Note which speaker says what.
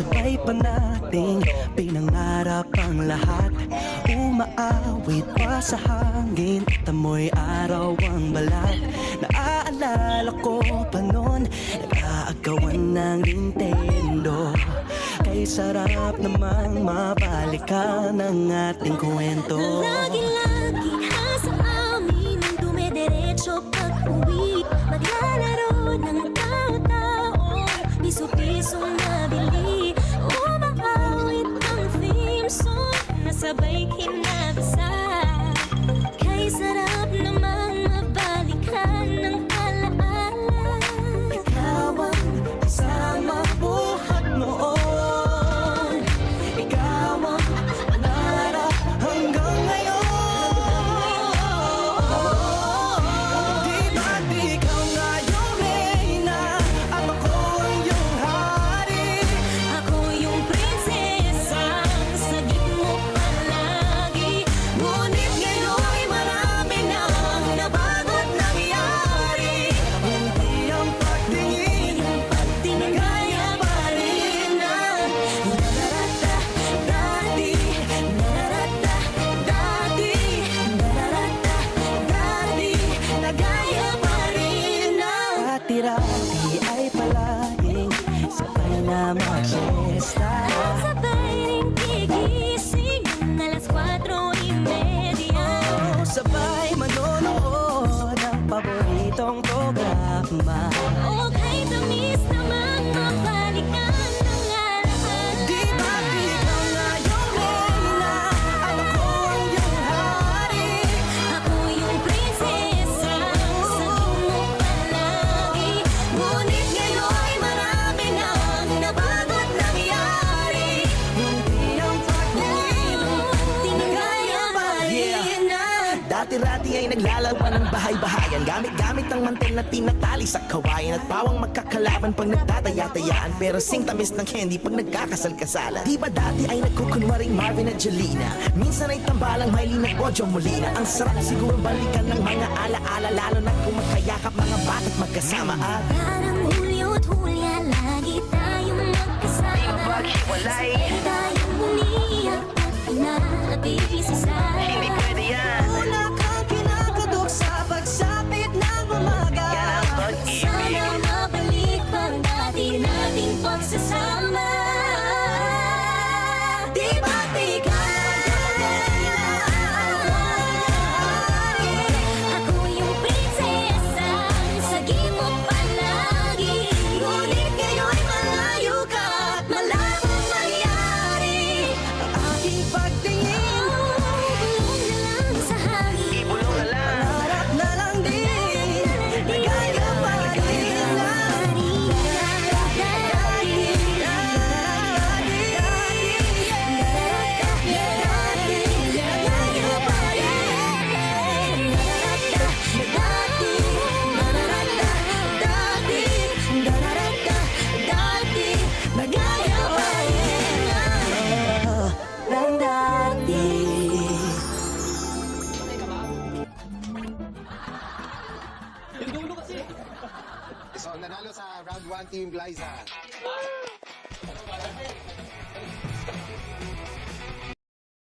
Speaker 1: Sabay pa nating pinangarap ang lahat Umaawit pa sa hangin. At amoy araw ang balat Naaalala ko pa noon. Nag-aagawan ng Nintendo. Kay sarap namang mabalikan ang ating kwento.
Speaker 2: Lagi-lagi ka sa amin Nang dumediretso pag-uwi. Maglalaro
Speaker 1: Another side. Sabay na
Speaker 3: Dati-rati ay naglalaban ng bahay-bahayan. Gamit-gamit ang mantel na tinatali sa kawayan At pawang magkakalaban pag nagtataya-tayaan. Pero sing tamis ng candy pag nagkakasal-kasalan. Di ba dati ay nagkukunwaring Marvin at Jelena? Minsan ay tambalang Miley na Ojo Molina. Ang sarap siguro balikan ng mga ala-ala Lalo na kung magkayakap mga bata't magkasama At
Speaker 2: Parang Hulyo't Hulya Lagi tayong magkasama. Di mapaghiwalay Sabay tayong umiyak at pinag-ibisisa
Speaker 4: So, nanalo sa round 1 team Liza.